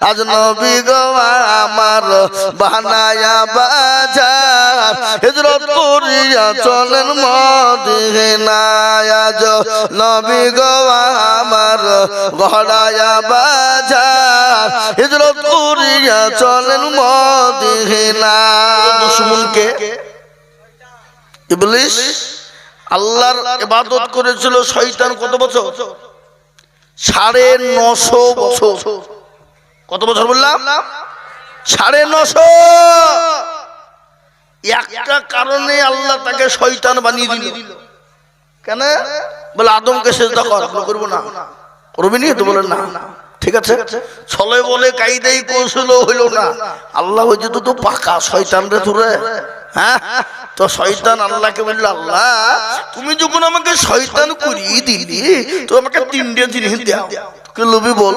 আজ নবী গো আমার বানায়া বাজার হিজরত করিয়া চলেন মদিনায় আজ। নবী গো আমার গড়ায়া বাজার হিজরত করিয়া চলেন মদিনায়। দুশ্মনকে ইবলিস আল্লাহর ইবাদত করেছিল শয়তান কত বছর? সাড়ে নশো বছর। কত বছর বললাম? সাড়ে নশো। একটা কারণে আল্লাহ তাকে শয়তান বানিয়ে দিল। কেন? বলে আদমকে সেজদা কর করব না। করবি নি। তো বলে না। ঠিক আছে? ছলে বলে কাইদাই কৌশল হইল না। আল্লাহ হয়েছে তো তো পাকা শয়তান রে তুরে। হ্যাঁ? তো শয়তান আল্লাহকে বলল আল্লাহ তুমি যখন আমাকে শয়তান করিয়ে দিলি তো আমাকে তিনটে জিনিস দাও। কে লবি বল।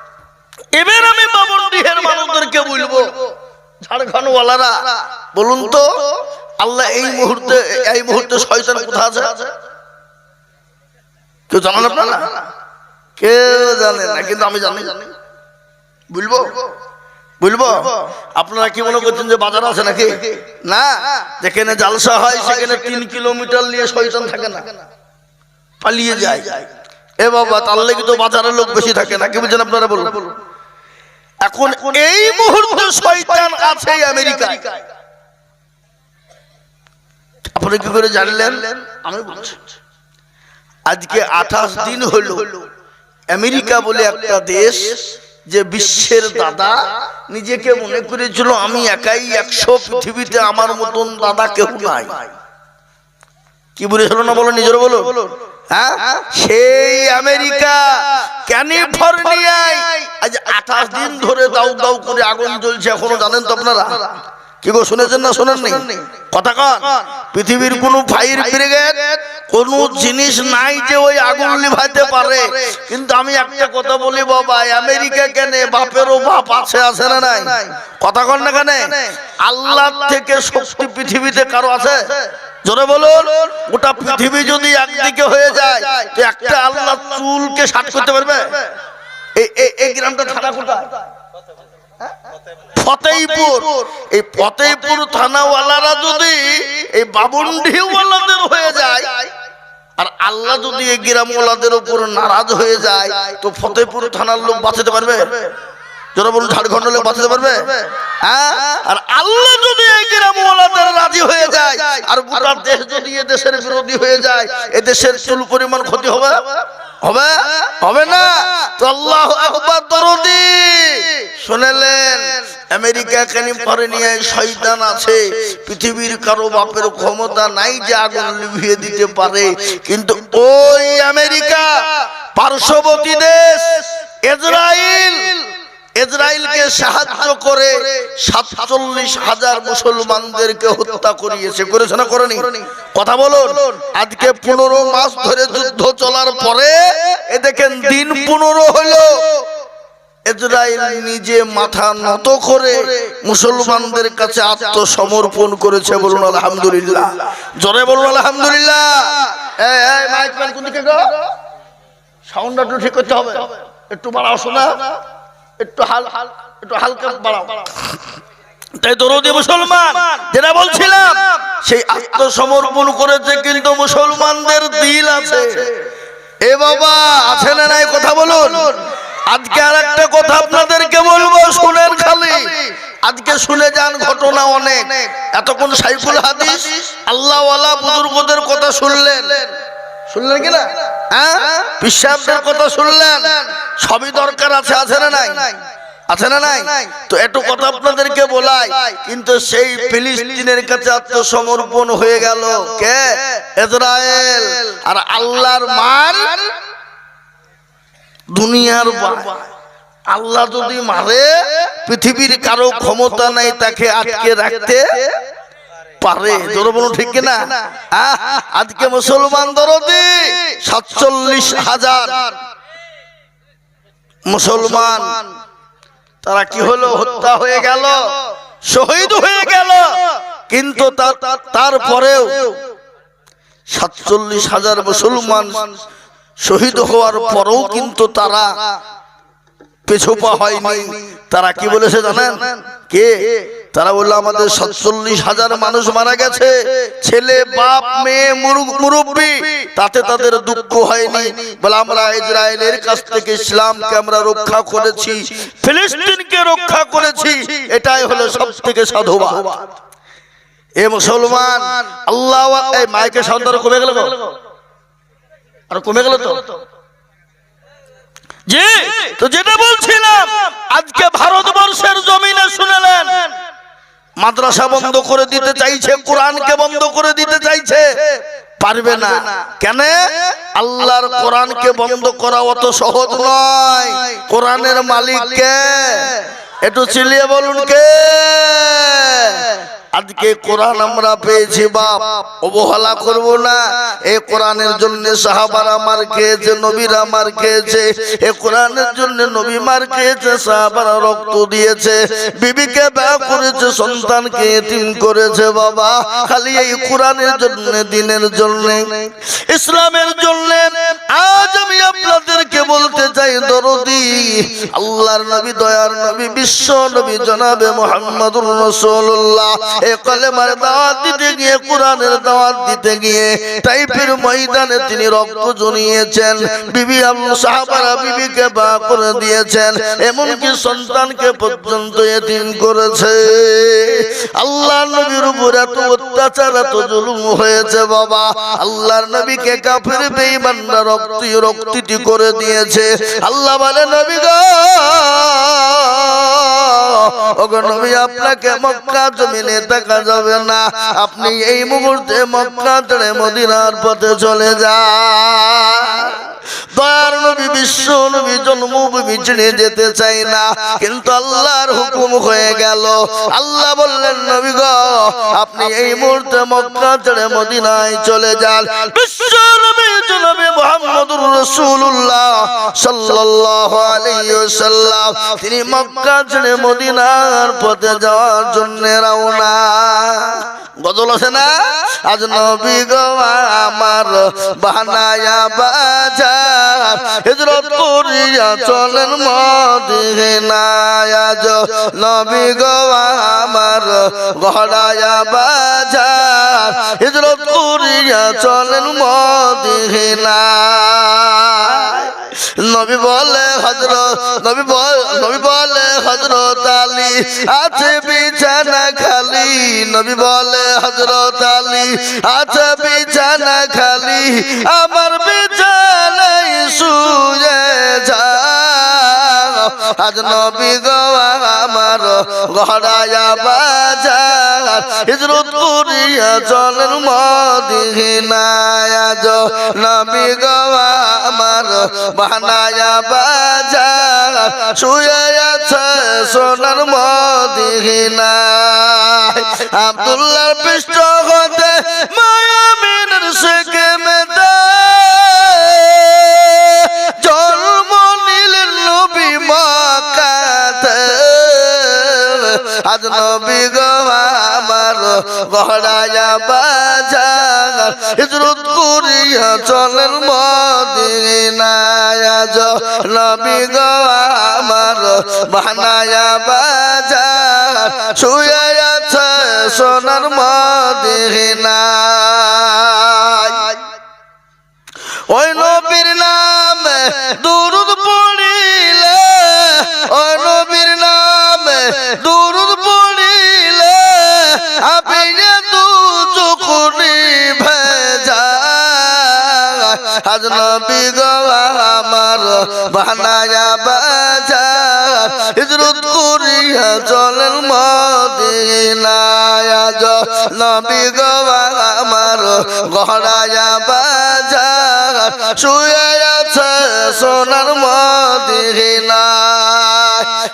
এবার আমি বাবন ডিহের মানুষদেরকে বলব ঝাড়খণ্ড ওয়ালারা বলুন তো, আল্লাহ এই মুহূর্তে এই মুহূর্তে শয়তান কোথা আছে? কেউ জানেন আপনারা? কেউ জানে না, কিন্তু আমি জানি। বলব? বলব? আপনারা কি মনে করছেন যে বাজার আছে নাকি? না, যেখানে জালসা হয়, সেখানে তিন কিলোমিটার নিয়ে শয়তান থাকে না। পালিয়ে যায়। এ বাবা, তার লেগে তো বাজারের লোক বেশি থাকে না, কি বলছেন আপনারা বলুন? এখন এই মুহূর্তে শয়তান আছে আমেরিকায়। আপনি কি করে জানলেন? আমি বলছি। আজকে আঠাশ দিন হলো। আমেরিকা বলে একটা দেশ যে বিশ্বের দাদা নিজেকে মনে করেছিল আমি একাই একশো পৃথিবীতে আমার মতন দাদা কেউ নাই। কি বলেছিল না বলো নিজের বলো সেই আমেরিকা ক্যালিফোর্নিয়ায়। আজ আঠাশ দিন ধরে দাউ দাউ করে আগুন জ্বলছে এখনও জানেন তো আপনারা? কি গো শুনেছেন না শোনেননি? কথা কন। পৃথিবীর কোন ফায়ার ব্রিগেড কোন জিনিস নাই যে ওই আগুন লিভাইতে পারে। কিন্তু আমি একটা কথা বলি বাবা আমেরিকা কেন বাপেরও বাপ আছে আছে না নাই? কথা কন না কেন? আল্লাহ থেকে শক্তি পৃথিবীতে কারও আছে? জোরে বলুন গোটা পৃথিবী যদি একদিকে হয়ে যায় তো একটা আল্লাহ চুলকে সাত করতে পারবে? এই এই- এই গ্রামটা থানা কোথায়? ফতেইপুর। এই ফতেইপুর থানাওয়ালারা যদি এই বাবুন্ডিওয়ালাদের হয়ে যায়, আর আল্লাহ যদি এই গ্রামওয়ালাদের উপর নারাজ হয়ে যায়, তো ফতেইপুর থানার লোক বাঁচাতে পারবে? ঝাড়খণ্ড লোক বাঁচাতে পারবে? হ্যাঁ? আর আল্লাহ যদি এই রাজি হয়ে যায়, আর দেশ যদি বিরোধী হয়ে যায়, এ দেশের চুল পরিমাণ ক্ষতি হবে? হবে? হবে না? তো আল্লাহ আকবার দরদি। শুনেলেন, আমেরিকা ক্যালিফোর্নিয়ায় শয়তান আছে। পৃথিবীর কারও বাপের ক্ষমতা নাই যে আগুন লিভিয়ে দিতে পারে। কিন্তু ওই আমেরিকা পার্শ্ববর্তী দেশ ইসরায়েল ইসরায়েলকে সাহায্য করে সাতচল্লিশ হাজার মুসলমানদেরকে হত্যা করিয়েছে। করেছে না। করেনি কথা বলুন। আজকে পনেরো মাস ধরে যুদ্ধ চলার পরে এ দেখেন দিন পনেরো হলো। ইসরায়েল নিজে মাথা নত করে মুসলমানদের কাছে আত্মসমর্পণ করেছে বলুন আলহামদুলিল্লাহ। জোরে বলুন আলহামদুলিল্লাহ? সাউন্ডটা ঠিক করতে হবে। একটু বাড়াও শোনা। একটু হাল হাল একটু হালকা বাড়াও। তাই দরদি মুসলমান যেটা বলছিলাম সেই আত্মসমর্পণ করেছে কিন্তু মুসলমানদের দিল আছে। এ বাবা আছে না নাই কথা বলুন? আজকে আর একটা কথা আপনাদেরকে বলব শুনেন খালি। আজকে শুনে যান ঘটনা অনেক। এতক্ষণ সাইফুল হাদিস আল্লাহওয়ালা বুজুর্গদের কথা শুনলেন। শুনলেন কি না? হ্যাঁ বিশ্বাসের কথা শুনলেন? সবই দরকার আছে আছে না নাই? আছে না নাই? তো একটু কথা আপনাদেরকে বলাই, কিন্তু সেই ফিলিস্তিনের কাছে আত্মসমর্পণ হয়ে গেল কে? ইসরায়েল। আর আল্লাহর মান দুনিয়ার আল্লাহ যদি মারে, পৃথিবীর কারও ক্ষমতা নাই, তাকে আটকে রাখতে পারে জোরে বলুন ঠিক আহ, আজকে মুসলমান দরদি সাতচল্লিশ হাজার। মুসলমান তারা কি হলো? হত্যা হয়ে গেল? শহীদ হয়ে গেল? কিন্তু তারপরেও সাতচল্লিশ হাজার মুসলমান শহীদ হওয়ার পরেও কিন্তু তারা পেছোপা হয়নি। তারা কি বলেছে জানেন? কে? তারা বলল আমাদের সাতচল্লিশ হাজার মানুষ মারা গেছে। ছেলে বাপ মেয়ে মুরু- মুরব্বি। তাতে তাদের দুঃখ হয়নি। বলে আমরা ইসরায়েলের কাছ থেকে ইসলামকে আমরা রক্ষা করেছি? ফিলিস্তিনকে রক্ষা করেছি। এটাই হলো সব থেকে সাধুবাদ। এ মুসলমান আল্লাহ এই মাইকে সন্তান কমে গেল আর কমে গেল তো? জি তো যেটা বলছিলাম আজকে ভারতবর্ষের জমিনে শুনেলেন মাদ্রাসা বন্ধ করে দিতে চাইছে কোরআনকে বন্ধ করে দিতে চাইছে পারবে না। কেন? আল্লাহর কোরআনকে বন্ধ করা অত সহজ নয়। কোরআনের মালিক কে একটু চিলিয়ে বলুন কে? আজকে কোরআন আমরা পেয়েছি বাপ। অবহেলা করব না। এই কোরআনের জন্য সাহাবারা মার খেয়েছে নবীরা মার খেয়েছে। এই কোরআনের জন্য নবী মার খেয়েছে সাহাবারা রক্ত দিয়েছে। বিবিকে ব্যয় করেছে সন্তানকে এতিম করেছে বাবা। খালি এই কোরআনের জন্য দিনের জন্য। ইসলামের জন্য আজ আমি আপনাদেরকে বলতে চাই দরদি, আল্লাহর নবী, দয়ার নবী, বিশ্ব নবী জনাবে মোহাম্মদুর রাসূলুল্লাহ। এ কলেমার দাওয়াত দিতে গিয়ে, কোরআনের দাওয়াত দিতে গিয়ে টাইপের ময়দানে তিনি রক্ত জড়িয়েছেন, বিবি আবু সাহাবারা বিবিকে বা করে দিয়েছেন, এমনকি সন্তানকে পর্যন্ত এতিম করেছে। আল্লাহ নবীর উপর এত অত্যাচার, এত জুলুম হয়েছে বাবা। আল্লাহর নবীকে কাফের বেঈমানরা রক্তি রক্তিটি করে দিয়েছে। আল্লাহ বলে নবী গো আপনি এই মুহূর্তে মক্কা মদিনার পথে চলে যান। দয়ার নবী, বিশ্ব নবী, জন্মভূমি ছেড়ে যেতে চাই না। কিন্তু আল্লাহর হুকুম হয়ে গেল। আল্লাহ বললেন, নবী গো, আপনি এই মুহূর্তে মক্কা ছেড়ে মদিনায় চলে যান। বিশ্ব নবী, জনাবে মুহাম্মদুর রাসূলুল্লাহ সাল্লাল্লাহু আলাইহি ওয়াসাল্লাম। তিনি মক্কা ছেড়ে মদিনার পথে যাওয়ার জন্য রওনা। গজল আছে না? আজ নবী গো আমার বানায়া বাজার হিজরত করিয়া চলেন মদিনায় আজ। নবী গো আমার গড়ায়া বাজার হিজরত করিয়া চলেন নবী বলে হজরত, নবী নবী বলে হজরত আলী, আছে বিছানা খালি। নবী বলে হজরত আলী, আছে বিছানা খালি। আমার বিছানায় শুয়ে যা আজ নবী গো, আমার গড়ায়া বাজার। হিজরত করিয়া চলেন মদিনায় আজ। নবী গো, আমার বানায়া বাজার। শুয়ে আছে সোনার মদিনায়। আব্দুল্লাহর পৃষ্ঠ হতে মায়ামিনের শেখে মেদা জন্ম আজ নবী গো আমার গড়ায়া বাজার হিজরত করিয়া চলেন মদিনায়। আজ নবী গো বানায়া বাজার শুয়ে আছে সোনার মদিনায়। ওই নবীর নামে দুরুদ পড়িলে, ওই নবীর নামে আজ নবী গো আমার বানায়া বাজা হিজরত করিয়া চলেন মদিনায় নবী গো আমার গড়ায়া বাজার। শুয়ে সোনার মদিনা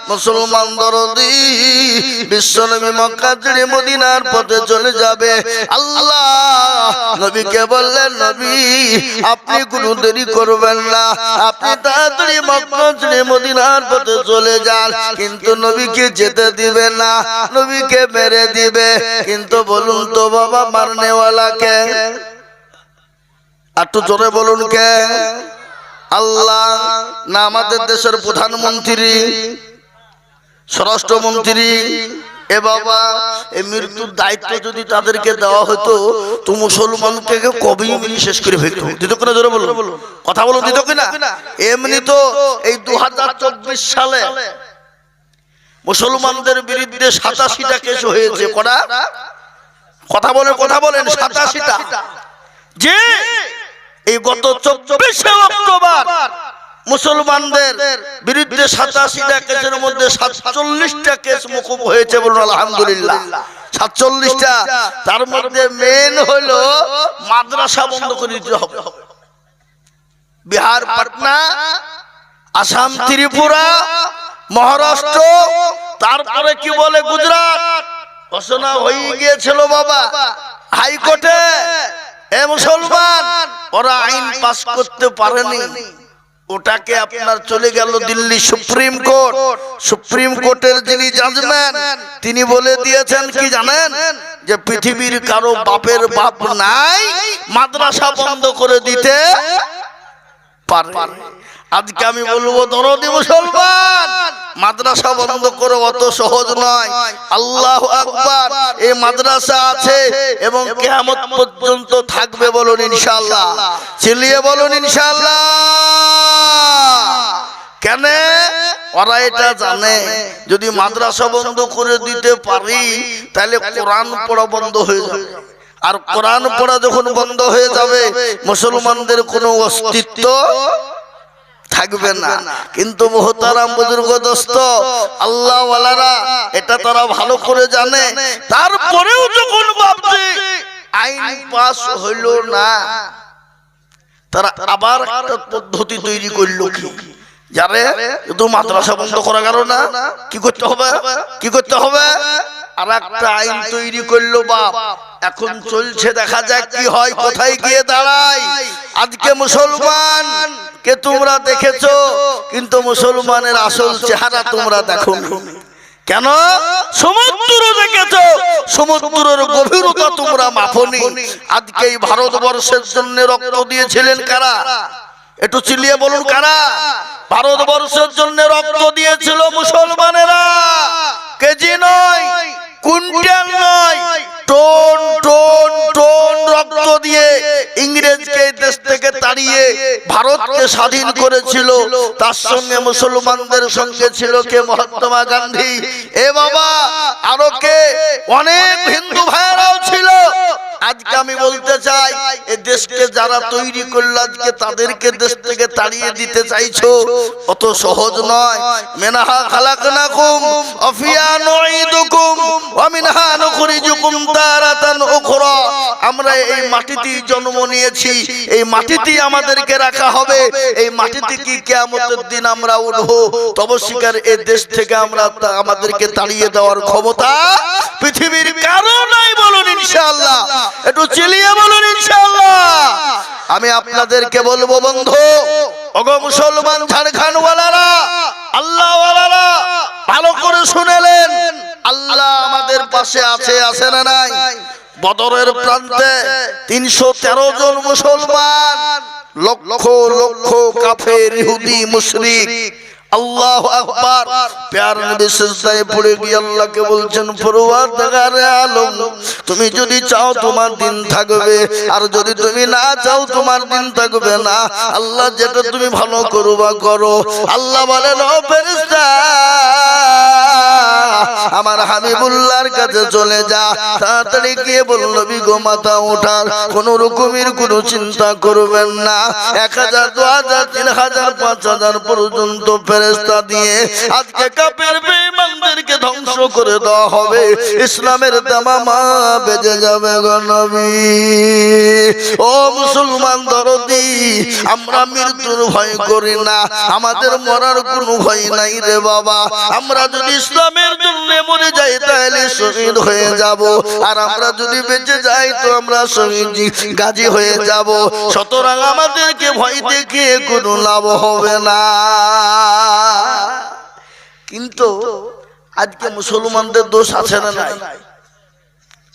মুসলমান দরদি, বিশ্বনবী মক্কা ছেড়ে মদিনার পথে চলে যাবে। আল্লাহ নবীকে বললেন, নবী, আপনি কোনো দেরি করবেন না। আপনি তাড়াতাড়ি মক্কা ছেড়ে মদিনার পথে চলে যান। কিন্তু নবীকে যেতে দিবে না। নবীকে মেরে দিবে, কিন্তু বলুন তো বাবা মারনেওয়ালাকে। একটু জোরে বলুন কে? আল্লাহ না আমাদের দেশের প্রধানমন্ত্রী, স্বরাষ্ট্রমন্ত্রী, এ বাবা, এ মৃত্যুর দায়িত্ব যদি তাদেরকে দেওয়া হতো, তো মুসলমানকে কবেই মিলি শেষ করে ফেলতো দিত কিনা জোরে বলো কথা বলো দিত কিনা এমনি তো এই দু হাজার চব্বিশ সালে মুসলমানদের বিরুদ্ধে সাতাশিটা কেস হয়েছে, কটা? কথা বলেন কথা বলেন, সাতাশিটা। যে এই গত চব্বিশে অক্টোবর মুসলমানদের বিরুদ্ধে সাতাশিটা কেসের মধ্যে সাতচল্লিশটা কেস মুকুব হয়েছে বলুন, আলহামদুলিল্লাহ। সাতচল্লিশটা, তার মধ্যে মেন হলো মাদ্রাসা বন্ধ করে দিতে হবে। বিহার, পাটনা, আসাম, ত্রিপুরা মহারাষ্ট্র, তারপরে কি বলে গুজরাট? ঘোষণা হয়ে গিয়েছিল বাবা। হাইকোর্টে, এ মুসলমান, ওরা আইন পাস করতে পারেনি। ওটাকে আপনার চলে গেল দিল্লি সুপ্রিম কোর্ট। সুপ্রিম কোর্টের যিনি জাজম্যান, তিনি বলে দিয়েছেন কি জানেন? যে পৃথিবীর কারও বাপের বাপ নাই, মাদ্রাসা বন্ধ করে দিতে পারে। আজকে আমি বলব, দরদি মুসলমান মাদ্রাসা বন্ধ করে অত সহজ নয়। আল্লাহ আকবার, এই মাদ্রাসা আছে এবং কেয়ামত পর্যন্ত থাকবে বলুন ইনশাল্লাহ চিলিয়ে বলুন ইনশাল্লাহ কেন? ওরা এটা জানে। যদি মাদ্রাসা বন্ধ করে দিতে পারি, তাহলে কোরআন পড়া বন্ধ হয়ে যাবে। আর কোরআন পড়া যখন বন্ধ হয়ে যাবে, মুসলমানদের কোনো অস্তিত্ব থাকবে না। কিন্তু মোহতারাম বুজুর্গ দোস্ত আল্লাহ এটা তারা ভালো করে জানে। তারপরেও যখন ভাবছে আইন পাস হইল না তারা আবার একটা পদ্ধতি তৈরি করল কি? যারে শুধু মাদ্রাসা বন্ধ করা গেল না, কি করতে হবে? কি করতে হবে? আর একটা আইন তৈরি করল বাপ। এখন চলছে, দেখা যাক কি হয়, কোথায় গিয়ে দাঁড়ায়। আজকে মুসলমান, কে তোমরা দেখেছ? কিন্তু মুসলমানের আসল চেহারা তোমরা দেখো কেন? সমুদ্র দেখেছ? সমুদ্রের গভীরতা তোমরা মাপনি আজকে এই ভারতবর্ষের জন্য রক্ত দিয়েছিলেন কারা? একটু চিলিয়ে বলুন কারা? ভারতবর্ষের জন্য রক্ত দিয়েছিল মুসলমানেরা। কেজি নয় কুইন্টাল নয় টোন টোন টোন রক্ত দিয়ে ইংরেজকে দেশ থেকে তাড়িয়ে ভারতকে স্বাধীন করেছিল। তার সঙ্গে মুসলমানদের সঙ্গে ছিল কে? মহাত্মা গান্ধী। এ বাবা, আরও কে? অনেক হিন্দু ভাইয়েরাও ছিল। আজকে আমি বলতে চাই, এ দেশকে যারা তৈরি করল আজকে তাদেরকে দেশ থেকে তাড়িয়ে দিতে চাইছো। অত সহজ নয়। মেনাহা খালাকনাকুম আফিয়া নুঈদুকুম, ওয়া মিনহা নুখরিজুকুম উখরা। আমরা এই মাটিতেই জন্ম নিয়েছি। এই মাটিতেই আমাদেরকে রাখা হবে। এই মাটিতে কি কিয়ামতের দিন আমরা উঠবো? তবে শিকার এই দেশ থেকে আমরা আমাদেরকে তাড়িয়ে দেওয়ার ক্ষমতা পৃথিবীর কারও নাই বলুন ইনশাআল্লাহ। একটু চিলিয়ে বলুন ইনশাআল্লাহ। আমি আপনাদেরকে বলব বন্ধু ওগো মুসলমান ঝাড়খণ্ডওয়ালারা আল্লাহওয়ালারা ভালো করে শুনেলেন। আল্লাহ আমাদের পাশে আছে আছে না নাই? বদরের প্রান্তে তিনশো তেরো জন মুসলমান, লক্ষ লক্ষ কাফের, ইহুদি, মুশরিক আল্লাহ আকবার। প্যার নবী সিজদায় পড়ে গিয়ে আল্লাহকে বলছেন আলম, তুমি যদি চাও তোমার দিন থাকবে, আর যদি তুমি না চাও তোমার দিন থাকবে না, আল্লাহ যেটা তুমি ভালো করবা করো। আল্লাহ বলেন, ও ফেরেশতা, আমার হাবিবুল্লাহর কাছে চলে যা। তাড়াতাড়ি গিয়ে বল নবী গো, মাথা ওঠার কোন রকমের কোনো চিন্তা করবেন না। এক হাজার, দু হাজার, তিন হাজার, পাঁচ হাজার পর্যন্ত ফেরেস্তা দিয়ে আজকে কাপের বেঈমানদেরকে ধ্বংস করে দেওয়া হবে। ইসলামের দামামা বেজে যাবে গো নবী। ও মুসলমান দরদি, আমরা মৃত্যুর ভয় করি না। আমাদের মরার কোনো ভয় নাই রে বাবা। আমরা যদি ইসলামের জন্য মরে যাই, তাহলে শহীদ হয়ে যাব। আর আমরা যদি বেঁচে যাই, তো আমরা শহীদ গাজী হয়ে যাব। সুতরাং আমাদেরকে ভয় দেখিয়ে কোনো লাভ হবে না। কিন্তু আজকে মুসলমানদের দোষ আছে না নাই?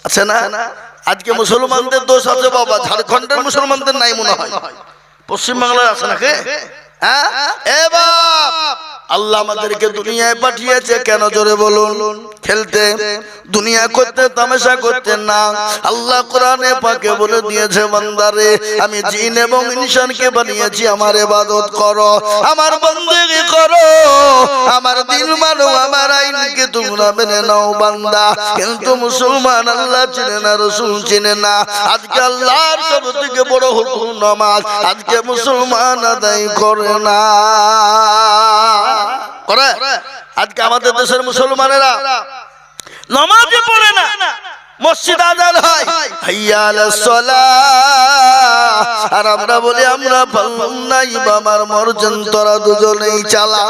আছে না? আজকে মুসলমানদের দোষ আছে বাবা, ঝাড়খণ্ডের মুসলমানদের নাই মনে হয়। পশ্চিমবাংলার আছে নাকি? হ্যাঁ? আল্লাহ আমাদেরকে দুনিয়ায় পাঠিয়েছে, কেন জোরে বলুন? খেলতে, দুনিয়া করতে, তামাশা করতে না। আল্লাহ কোরআনে পাকে বলে দিয়েছে, বান্দারে, আমি জিন এবং ইনসানকে বানিয়েছি, আমার ইবাদত করো, আমার বন্দেগি করো। আমার দিল মানো, আমার আইনকে তোমরা মেনে নাও বান্দা। কিন্তু মুসলমান আল্লাহ চিনে না, রসুল চিনে না। আজকে আল্লাহর সব থেকে বড় হুকুম নামাজ, আজকে মুসলমান আদায় করে না। করে? আজকে আমাদের দেশের মুসলমানেরা নামাজে পড়ে না। মসজিদ আজান হয়। হাইয়া আলাস সালাহ। আর আমরা বলি, আমরা পারলাম না ইমাম আর মর্জন তোরা দুজনেই চালা